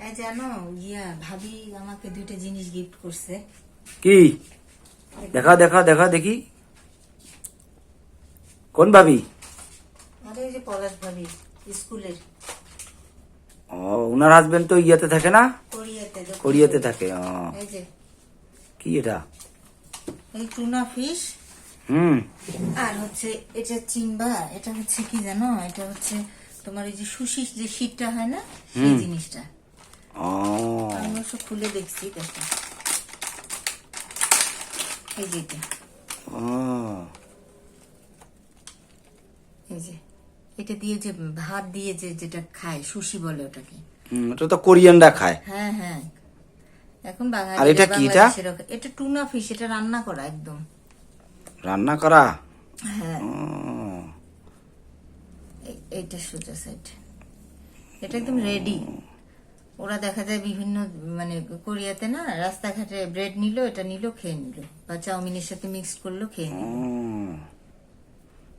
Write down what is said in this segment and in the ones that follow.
এই জানো ইয়া ভাবি আমাকে দুইটা জিনিস গিফট করছে। কি? দেখা দেখা দেখা দেখি। কোন ভাবি? আরে যে পলাশ ভাবি স্কুলের। ও উনার হাজবেন্ড তো ইয়েতে থাকে না? কোরিয়াতে কোরিয়াতে থাকে ও। এই যে। কি এটা? এই টুনা ফিশ হুম। আর হচ্ছে এটা চিংবা এটা হচ্ছে কি জানো? এটা হচ্ছে তোমার এই যে সুশি যে শীতটা হয় না সেই জিনিসটা। আমি খুলে দেখছি দেখো। এই যে এটা। এই যে এটা দিয়ে যে ভাত দিয়ে যে যেটা খায় সুশি বলে ওটাকে। এটা তো কোরিয়ানরা খায়। হ্যাঁ হ্যাঁ। এখন বাঙালি আর এটা কি এটা? এটা টুনা ফিশ এটা রান্না করা একদম। রান্না করা? হ্যাঁ। এইটা সোজা সাইড এটা একদম রেডি ওরা দেখা যায় বিভিন্ন মানে কোরিয়াতে না রাস্তাঘাটে ব্রেড নিল এটা নিল খেয়ে নিল। বা চাউমিনের সাথে মিক্স করল খেয়ে নিল।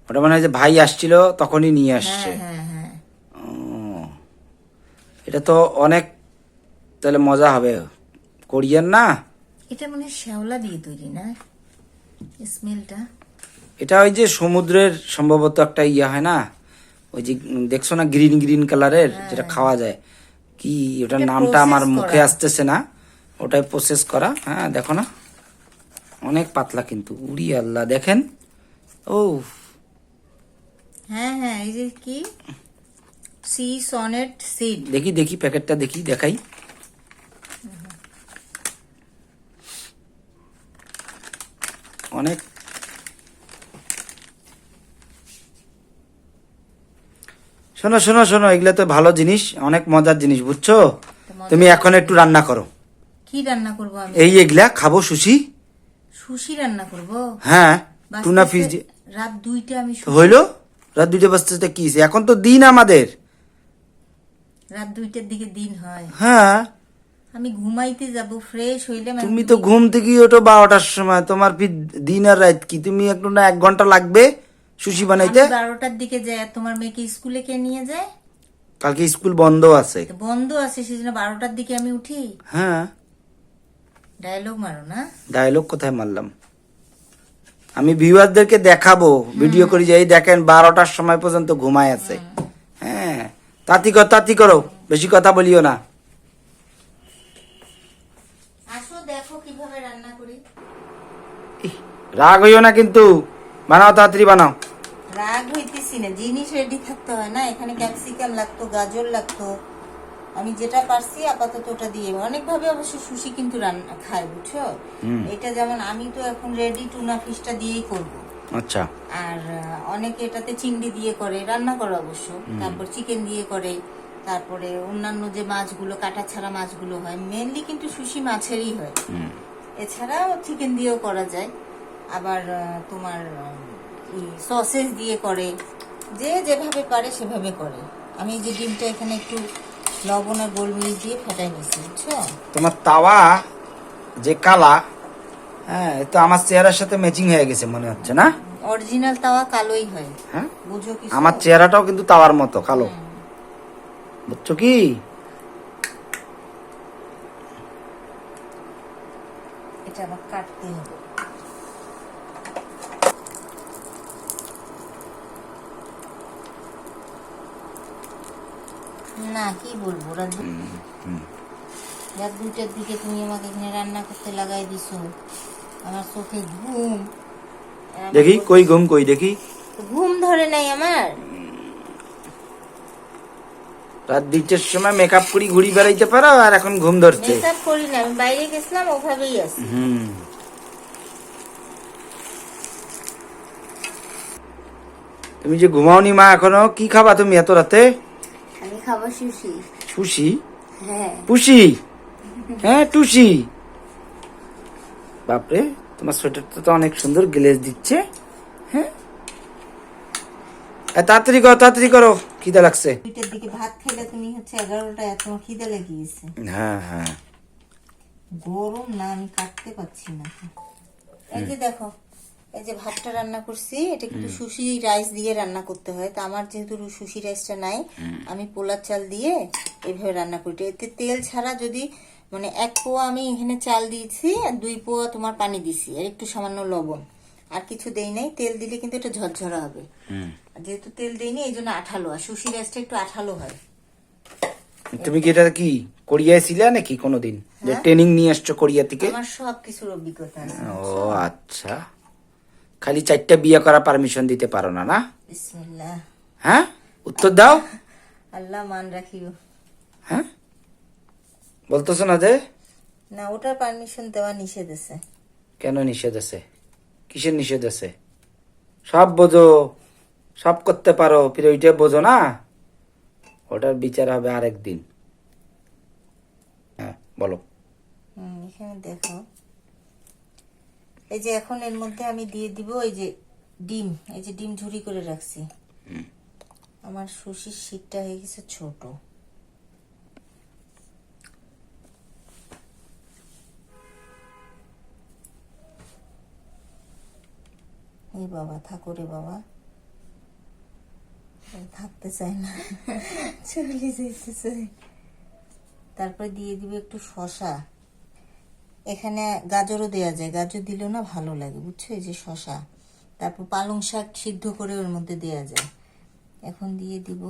ওটা মানে যে ভাই আসছিল তখনই নিয়ে আসছে। হ্যাঁ হ্যাঁ। হ্যাঁ ও, এটা তো অনেক তাহলে মজা হবে। কোরিয়ান না? এটা মনে হয় শ্যাওলা দিয়ে তৈরি না? স্মেলটা। এটা ওই যে সমুদ্রের সম্ভবত একটা ইয়ে হয় না? ওই যে দেখছ না গ্রিন গ্রিন কালারের যেটা খাওয়া যায়? কি ওটার নামটা আমার মুখে আসতেছে না। ওটাই প্রসেস করা। হ্যাঁ দেখো না। অনেক পাতলা কিন্তু। উড়ি আল্লাহ দেখেন? ও হ্যাঁ হ্যাঁ এই যে কি? সি সনেট সিড দেখি দেখি প্যাকেটটা দেখি দেখাই। অনেক শোনো শোনো শোনো এগুলা তো ভালো জিনিস অনেক মজার জিনিস বুঝছ? তুমি এখন একটু রান্না করো। কি রান্না করব আমি? এই এগুলা খাব সুশি। সুশি রান্না করব? হ্যাঁ টুনা ফিশ রাত দুইটা আমি হইল? রাত দুইটা বাজতে কি এখন তো দিন আমাদের। রাত দুইটার দিকে দিন হয়। হ্যাঁ। আমি ঘুমাইতে যাব ফ্রেশ হইলে মানে তুমি তো ঘুম থেকে ওঠো বারোটার সময়। তোমার দিন আর রাত কি? তুমি একটু না এক ঘণ্টা লাগবে? সুশি বানাইতে? বারোটার দিকে যায় তোমার মেয়েকে স্কুলে কে নিয়ে যায়? কালকে স্কুল বন্ধ আছে। বন্ধ আছে সেজন্য বারোটার দিকে আমি উঠি। হ্যাঁ। ডায়লগ মারো না। ডায়লগ কোথায় মারলাম? আমি ভিউয়ারদেরকে দেখাবো ভিডিও করি যে দেখেন বারোটার সময় পর্যন্ত ঘুমায় আছে। হ্যাঁ। তাতি কর তাতি করো বেশি কথা বলিও না। আসো দেখো কীভাবে রান্না করি। রাগ হইও না কিন্তু। বানাও তাড়াতাড়ি বানাও। হইতেছি না জিনিস রেডি থাকতে হয় না। এখানে ক্যাপসিকাম লাগতো গাজর লাগতো। আমি যেটা পারছি আপাতত ওটা দিয়ে অনেকভাবে অবশ্য সুশি কিন্তু রান্না খায় বুঝছ? এটা যেমন আমি তো এখন রেডি টুনা ফিশটা দিয়েই করব। আচ্ছা। আর অনেকে এটাতে চিংড়ি দিয়ে করে রান্না করে অবশ্য। তারপর চিকেন দিয়ে করে। তারপরে অন্যান্য যে মাছগুলো কাটা ছাড়া মাছগুলো হয় মেনলি কিন্তু সুশি মাছেরই হয়। এছাড়াও চিকেন দিয়েও করা যায়। আবার তোমার সসেস দিয়ে করে। যে যেভাবে পারে সেভাবে করে। আমি এই যে ডিমটা এখানে একটু লবণ আর গোলমরিচ দিয়ে ফেটাই নিয়েছি বুঝছ? তোমার তাওয়া যে কালা হ্যাঁ এ তো আমার চেহারার সাথে ম্যাচিং হয়ে গেছে মনে হচ্ছে না? অরিজিনাল তাওয়া কালোই হয়। হ্যাঁ? বুঝো কি আমার চেহারাটাও কিন্তু তাওয়ার মতো কালো। বুঝছ কি এটা আবার কাটতে হবে না কি বলব রাত রাত দুইটার দিকে তুমি আমাকে এখানে রান্না করতে লাগাই দিছো। আমার চোখে ঘুম। দেখি কই ঘুম কই দেখি? ঘুম ধরে নাই আমার। রাত দুইটার সময় মেকআপ করি ঘুরি বেড়াইতে পারো আর এখন ঘুম ধরছে। মেকআপ করি না আমি বাইরে গেছিলাম ওভাবেই আছি। হুম। তুমি যে ঘুমাওনি মা এখনও কি খাবা তুমি এত রাতে? খাব সুশি। সুশি? হ্যাঁ। পুষি হ্যাঁ টুসি। বাপরে তোমার সোয়েটারটা তো অনেক সুন্দর গ্লেজ দিচ্ছে। হ্যাঁ। তাড়াতাড়ি করো তাড়াতাড়ি করো খিদে লাগছে। দুইটার দিকে ভাত খাইলে তুমি হচ্ছে এগারোটায় তোমার খিদে লেগেছে। হ্যাঁ হ্যাঁ। গরম না আমি কাটতে পারছি না। এই যে দেখো এই যে ভাতটা রান্না করছি এটা কিন্তু সুশি রাইস দিয়ে রান্না করতে হয়। তা আমার যেহেতু সুশি রাইসটা নাই আমি পোলার চাল দিয়ে এইভাবে রান্না করি। এতে তেল ছাড়া যদি মানে এক পোয়া আমি এখানে চাল দিয়েছি আর দুই পোয়া তোমার পানি দিছি আর একটু সামান্য লবণ। আর কিছু দেই নাই তেল দিলে কিন্তু এটা ঝরঝরা হবে। যেহেতু তেল দেইনি এই জন্য আঠালো। আর সুশি রাইসটা একটু আঠালো হয়। তুমি কি এটা কি কোরিয়ায় ছিলে নাকি কোনোদিন? যে ট্রেনিং নিয়ে আসছো কোরিয়া থেকে? আমার সব কিছুর অভিজ্ঞতা আছে। ও আচ্ছা। খালি চারটা বিয়ে করা পারমিশন দিতে পারো না না? হ্যাঁ? উত্তর দাও। আল্লাহ মান রাখিও। হ্যাঁ? বলতেছো না যে? না ওটার পারমিশন দেওয়া নিষেধ আছে। কেন নিষেধ আছে? কিসের নিষেধ আছে? সব বোঝো সব করতে পারো ফির ওইটা বোঝো না? ওটার বিচার হবে আরেক দিন হ্যাঁ বলো। এখানে দেখো। এই যে এখন এর মধ্যে আমি দিয়ে দিব এই যে ডিম এই যে ডিম ঝুরি করে রাখছি। আমার সুশির শীতটা হয়ে গেছে ছোট। এই বাবা থাকো রে বাবা। থাকতে চায় না। চলে যেতে চায় তারপরে দিয়ে দিব একটু শশা এখানে গাজরও দেওয়া যায়। গাজর দিলেও না ভালো লাগে, বুঝছ? এই যে শশা তারপর পালং শাক সিদ্ধ করে ওর মধ্যে দেওয়া যায়। এখন দিয়ে দিব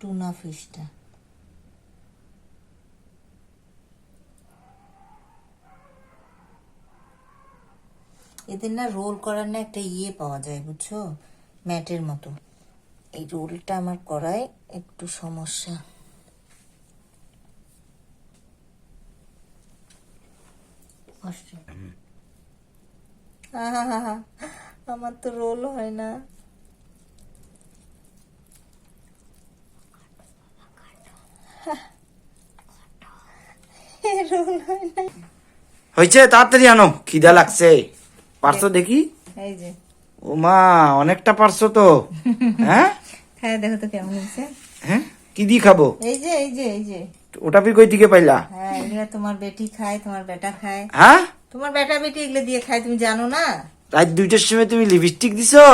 টুনা ফিশটা এদের না রোল করার না একটা ইয়ে পাওয়া যায়, বুঝছ? ম্যাটের মতো। এই রোলটা আমার করায় একটু সমস্যা। কষ্ট আমার তো রোল হয় না। হয় না। হয়েছে তাড়াতাড়ি আনো খিদা লাগছে। পারছ দেখি? এই যে। ও মা অনেকটা পারছ তো। হ্যাঁ? খায় দেখো তো কেমন হয়েছে। হ্যাঁ? কি দিয়ে খাব? এই যে এই যে এই যে। ওটা ফির কই থেকে পাইলা? হ্যাঁ এগুলা তোমার বেটি খায় তোমার বেটা খায়। হ্যাঁ? তোমার বেটা বেটি এগুলো দিয়ে খায় তুমি জানো না? রাত দুইটার সময় তুমি লিপস্টিক দিছো?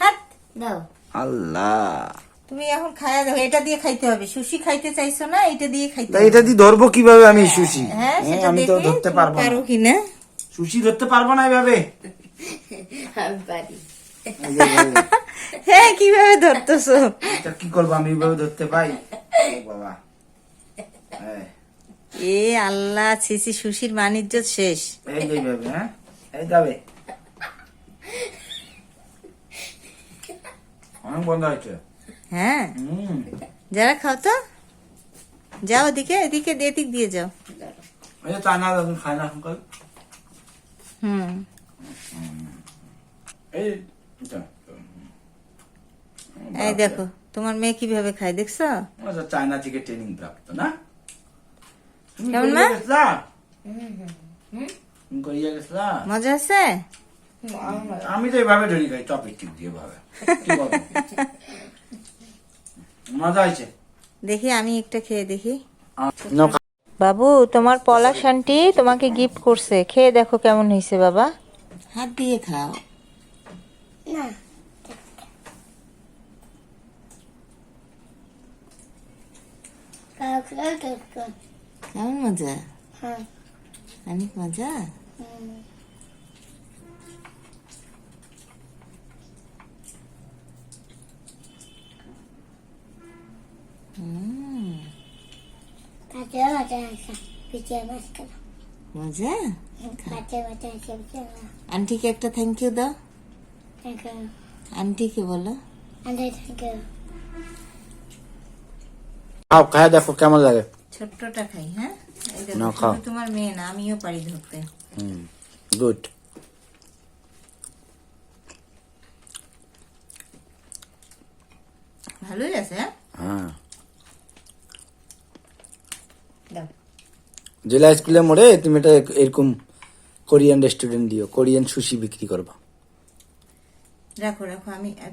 হাত দাও। আল্লাহ। তুমি এখন খায়া দেখো এটা দিয়ে খাইতে হবে। সুশি খাইতে চাইছো না এটা দিয়ে খাইতে হবে এটা দিয়ে ধরবো কীভাবে আমি সুশি? হ্যাঁ হ্যাঁ, আমি তো ধরতে পারব না। পারো কিনা সুশি ধরতে পারব না এভাবে? আমি পারি হ্যাঁ কীভাবে ধরতেছো? এটা কি করব আমি এভাবে ধরতে পাই? বাবা। এ আল্লাহ সুশির বাণিজ্য শেষ। এই হ্যাঁ? এই যাবে। অনেক বন্ধ হয়েছে। হ্যাঁ? যারা খাও তো যাও এদিকে এদিকে এদিক দিয়ে যাও। এই যে চায়না যখন খায় না সকাল হুম। এই এই দেখো তোমার মেয়ে কীভাবে খায় দেখছ? আচ্ছা চায়না থেকে ট্রেনিং প্রাপ্ত না? কেমন মা? মজা আছে আমি তো এভাবে ধরি খাই দিয়ে ভাবে মজা হয়েছে দেখি আমি একটা খেয়ে দেখি বাবু তোমার পলাশ আন্টি তোমাকে গিফট করছে খেয়ে দেখো কেমন হয়েছে বাবা হাত দিয়ে খাও কেমন মজা অনেক মজা আন্টিকে একটা থ্যাংক ইউ দাও আন্টিকে বলো আন্টি থ্যাংক ইউ খায় কেমন লাগে ছোট্টটা খাই হ্যাঁ? তোমার মেয়ে না আমিও পারি ধরতে। গুড। ভালোই আছে হ্যাঁ? হ্যাঁ। জেলা স্কুলের মোড়ে তুমি এটা এরকম কোরিয়ান রেস্টুরেন্ট দিও কোরিয়ান সুশি বিক্রি করবা। রাখো রাখো আমি আহ,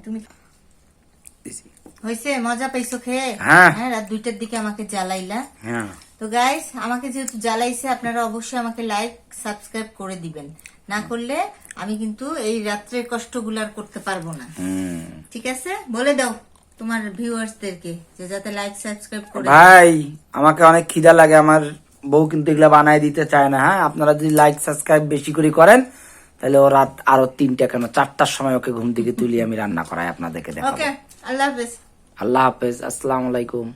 তুমি হয়েছে মজা পাইছো খেয়ে হ্যাঁ। হ্যাঁ রাত দুইটার দিকে আমাকে জ্বালাইলা। হ্যাঁ। তো গাইস আমাকে যেহেতু জ্বালাইছে আপনারা অবশ্যই আমাকে লাইক সাবস্ক্রাইব করে দিবেন। না করলে আমি কিন্তু এই রাত্রের কষ্টগুলো আর করতে পারব না। ঠিক আছে? বলে দাও তোমার ভিউয়ার্সদেরকে যে যাতে লাইক সাবস্ক্রাইব করে ভাই আমাকে অনেক খিদা লাগে আমার বউ কিন্তু এগুলা বানায় দিতে চায় না হ্যাঁ? আপনারা যদি লাইক সাবস্ক্রাইব বেশি করে করেন তাহলে ও রাত আরও তিনটা কেন? চারটার সময় ওকে ঘুম থেকে তুলি আমি রান্না করাই আপনাদেরকে দেখাবো। ওকে আল্লাহ হাফেজ আল্লাহ হাফেজ আসসালামু আলাইকুম